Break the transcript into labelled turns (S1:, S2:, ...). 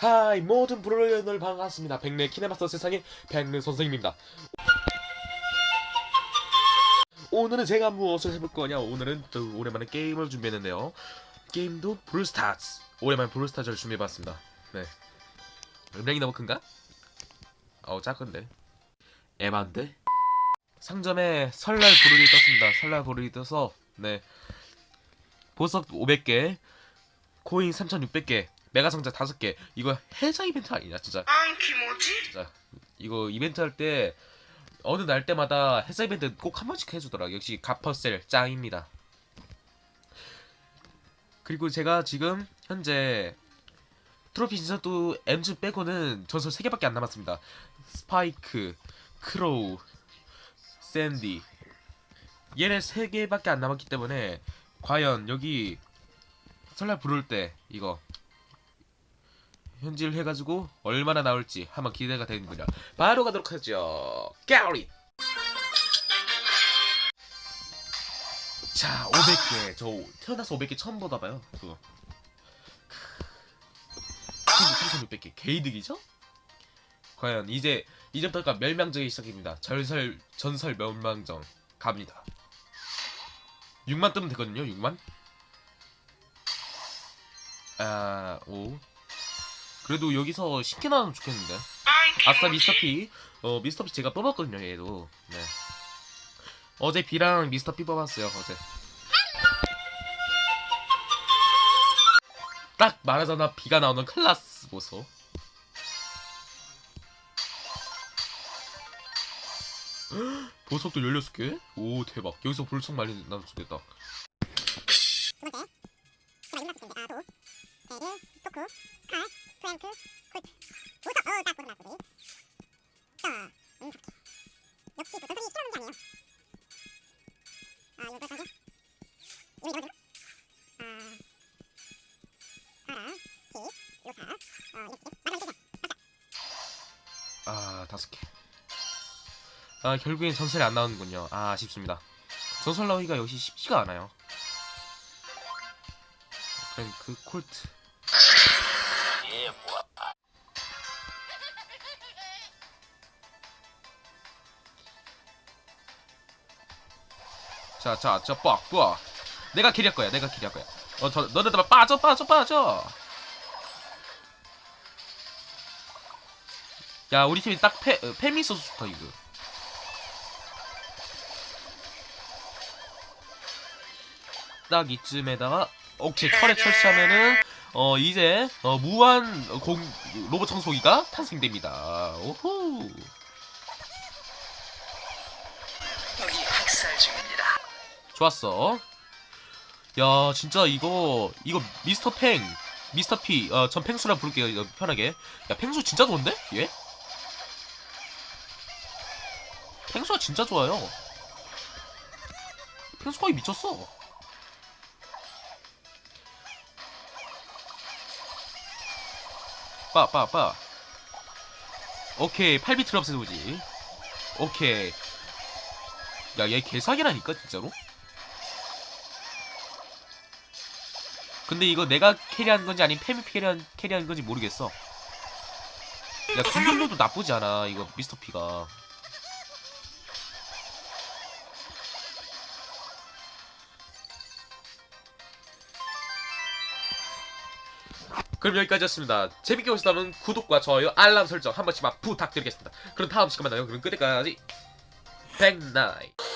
S1: 하이 모든 브로이언을 반갑습니다. 백내 키네마스터 세상의 백내 선생님입니다. 오늘은 제가 무엇을 해볼 거냐? 오늘은 또 오랜만에 게임을 준비했는데요. 게임도 브루스타즈. 오랜만에 브루스타즈를 준비해봤습니다. 네. 음량이 너무 큰가? 어우 작은데. 에반데? 상점에 설날 부르기 떴습니다. 설날 부르기 떠서 네 보석 500개, 코인 3,600개, 메가 상자 5개. 이거 해자 이벤트 아니냐 진짜.
S2: 아, 김오지?
S1: 진짜 이거 이벤트 할 때 어느 날 때마다 해자 이벤트 꼭 한 번씩 해주더라. 역시 가퍼셀 짱입니다. 그리고 제가 지금 현재 트로피 진짜도 엠즈 빼고는 전설 3개밖에 안 남았습니다. 스파이크, 크로우, 샌디 얘네 3개밖에 안 남았기 때문에 과연 여기 설날 부를 때 이거 현질 해가지고 얼마나 나올지 한번 기대가 되는군요. 바로 가도록 하죠. 깨리. 자, 500개. 저 태어나서 500개 처음 보다봐요. 그거. 3,600개. 개이득이죠? 과연 이제 이제부터가 멸망전이 시작입니다. 전설 전설 멸망전 갑니다. 6만 뜨면 되거든요. 6만. 아, 오. 그래도 여기서 10개 나오면 좋겠는데.
S2: 아,
S1: 아싸 미스터피. 어 미스터피 제가 뽑았거든요 얘도. 네. 어제 B랑 미스터피 뽑았어요 어제. 딱 말하자나 B가 나오는 클라스 보소. 보석도 16개? 오 대박 여기서 볼청 많이 나올 수 있겠다
S3: 두 번째, 아, 도, 베리, 토크, 칼, 프랭크, 콜트, 보석, 어, 딱 보석 나왔어, 자, 음, 역시 보석이 싫어하는 게 아니에요. 아, 이거 보석이야? 이거 이거? 아, 파라, 피, 로사, 어, 이렇게, 맞아, 이렇게,
S1: 아 다섯 개. 아 결국엔 전설이 안 나오는군요. 아 아쉽습니다. 전설 나오기가 역시 쉽지가 않아요. 프랭크 콜트. 자, 자, 저 빡, 빡. 내가 캐리할 거야. 내가 캐리할 거야. 어, 저, 너네들 빠져, 빠져, 빠져. 야, 우리 팀이 딱 패, 어, 팸이 있어서 좋다, 이거. 딱 이쯤에다가, 오케이, 털에 설치하면은, 어, 이제, 어, 무한 공, 로봇 청소기가 탄생됩니다. 오호.
S2: 여기 학살 중입니다.
S1: 좋았어. 야, 진짜 이거, 이거 미스터 팽, 미스터 피, 어, 전 팽수라 부를게요, 편하게. 야, 팽수 진짜 좋은데? 얘? 팽수가 진짜 좋아요. 팽수 거의 미쳤어. 빠, 빠, 빠. 오케이, 8비트를 없애보지. 오케이. 야, 얘 개사기라니까, 진짜로? 근데 이거 내가 캐리하는 건지 아니면 팸이 캐리한, 캐리하는 건지 모르겠어. 야, 공격력도 나쁘지 않아, 이거 미스터 피가. 그럼 여기까지였습니다. 재밌게 보셨다면 구독과 좋아요, 알람 설정 한 번씩만 부탁드리겠습니다. 그럼 다음 시간 만나요. 그럼 그때까지 백나잇.